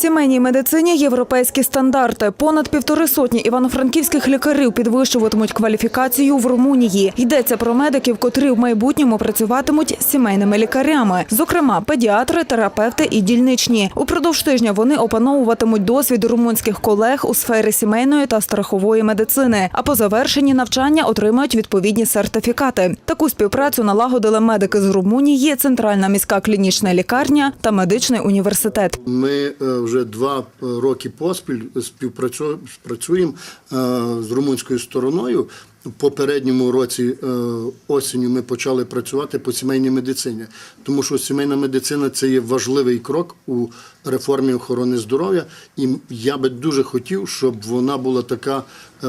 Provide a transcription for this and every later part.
сімейній медицині європейські стандарти. Понад півтори сотні івано-франківських лікарів підвищуватимуть кваліфікацію в Румунії. Йдеться про медиків, котрі в майбутньому працюватимуть сімейними лікарями, зокрема педіатри, терапевти і дільничні. Упродовж тижня вони опановуватимуть досвід румунських колег у сфері сімейної та страхової медицини. А по завершенні навчання отримають відповідні сертифікати. Таку співпрацю налагодили медики з Румунії, Центральна міська клінічна лікарня та медичний університет. Ми е, вже два е, роки поспіль співпрацю- співпрацюємо е, з румунською стороною. В попередньому році е, осінню ми почали працювати по сімейній медицині, тому що сімейна медицина це є важливий крок у реформі охорони здоров'я. І я би дуже хотів, щоб вона була така е,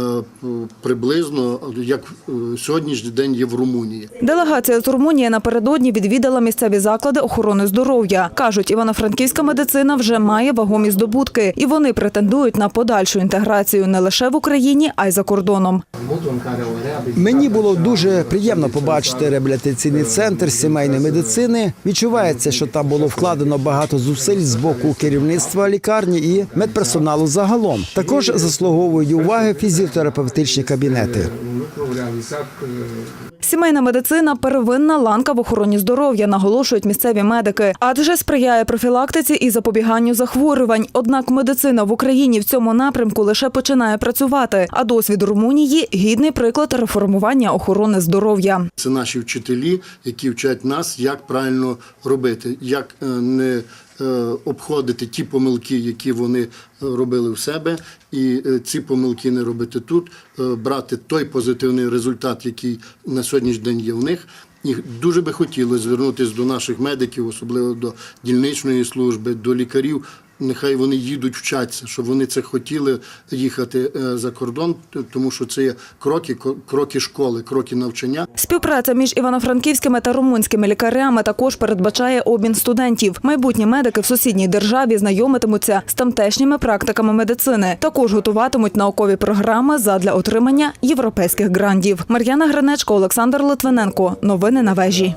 приблизно, як е, сьогоднішній день є в Румунії. Делегація з Румунії напередодні відвідала місцеві заклади охорони здоров'я. Кажуть, івано-франківська медицина вже має вагомі здобутки, і вони претендують на подальшу інтеграцію не лише в Україні, а й за кордоном. Мені було дуже приємно побачити реабілітаційний центр сімейної медицини. Відчувається, що там було вкладено багато зусиль з боку керівництва лікарні і медперсоналу загалом. Також заслуговують уваги фізіотерапевтичні кабінети. Сімейна медицина первинна ланка в охороні здоров'я, наголошують місцеві медики, адже сприяє профілактиці і запобіганню захворювань. Однак медицина в Україні в цьому напрямку лише починає працювати. А досвід Румунії гідний приклад реформування охорони здоров'я. Це наші вчителі, які вчать нас, як правильно робити, як е, не е, обходити ті помилки, які вони е, робили в себе, і ці помилки не робити тут, брати той позитивний результат, який на сьогоднішній день є в них. І дуже би хотілося звернутися до наших медиків, особливо до дільничної служби, до лікарів. Нехай вони їдуть вчатися, щоб вони це хотіли їхати е, за кордон, тому що це є кроки, кроки школи, кроки навчання. Співпраця між івано-франківськими та румунськими лікарями також передбачає обмін студентів. Майбутні медики в сусідній державі знайомитимуться з тамтешніми практиками медицини. Також готуватимуть наукові програми задля отримання європейських грантів. Мар'яна Гринечко, Олександр Литвиненко. Новини на вежі.